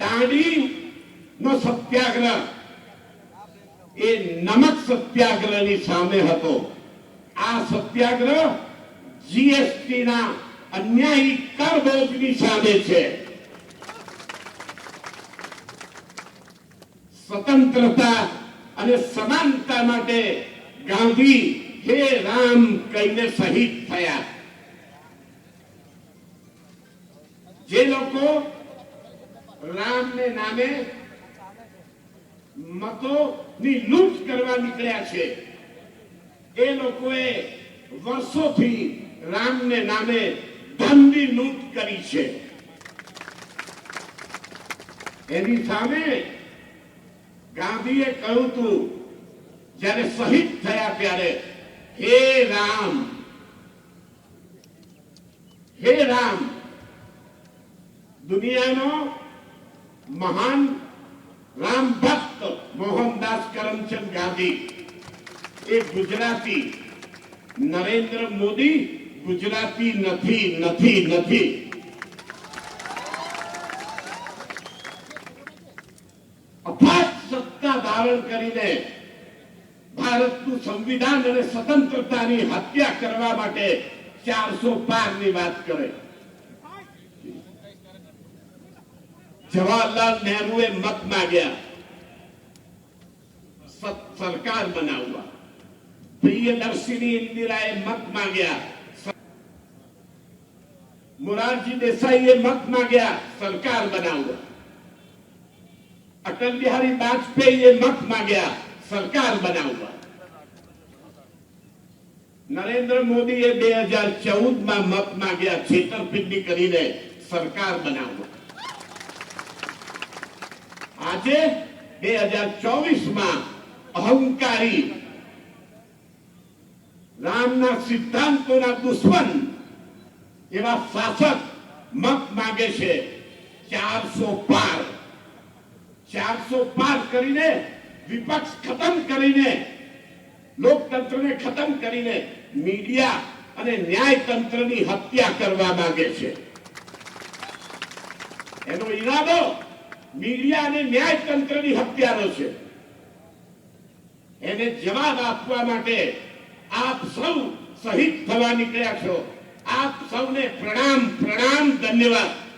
દાંડી નો સત્યાગ્રહ. એ નમક સત્યાગ્રહની સામે હતો. આ સત્યાગ્રહ જીએસટી ના અન્યાયી કર બોજની સામે છે. સ્વતંત્રતા અને સમાનતા માટે ગાંધી હે રામ કહીને શહીદ થયા. જે લોકો રામને નામે મતો ની લૂંટ કરવા નીકળ્યા છે. એ લોકોએ વર્ષોથી રામને નામે ધનની લૂંટ કરી છે. એની સામે ગાંધીએ કહ્યું હતું, જ્યારે શહીદ થયા ત્યારે, હે રામ હે રામ, દુનિયાનો મહાન રામ ભક્ત મોહનદાસ કરમચંદ ગાંધી એ ગુજરાતી નરેન્દ્ર મોદી ગુજરાતી નથી નથી નથી. સત્તા ધારણ કરીને ભારતનું સંવિધાન અને સ્વતંત્રતાની હત્યા કરવા માટે ચારસો પારની વાત કરે. જવાહરલાલ નહેરુએ મત માંગ્યા સ- સરકાર બનાવવા પ્રિયદર્શિની ઇન્દિરાએ મત માંગ્યા સ- મોરારજી દેસાઈએ મત માંગ્યા સરકાર બનાવવા અટલ બિહારી વાજપેયીએ મત માંગ્યા સરકાર બનાવવા નરેન્દ્ર મોદીએ બે હજાર ચૌદ માં મત માંગ્યા છેતરપિંડી કરીને સરકાર બનાવવા આજે બે હજાર ચોવીસમાં અહંકારી રામના સિદ્ધાંતોના દુશ્મન એવા શાસક મત માગે છે ચારસો પાર. ચારસો પાર કરીને વિપક્ષ ખતમ કરીને, લોકતંત્રને ખતમ કરીને મીડિયા અને ન્યાયતંત્રની હત્યા કરવા માંગે છે. એનો ઈરાદો મીડિયા અને ન્યાયતંત્રની હત્યાનો છે. એને જવાબ આપવા માટે આપ સૌ શહીદ થવા નીકળ્યા છો. આપ સૌને પ્રણામ પ્રણામ, ધન્યવાદ.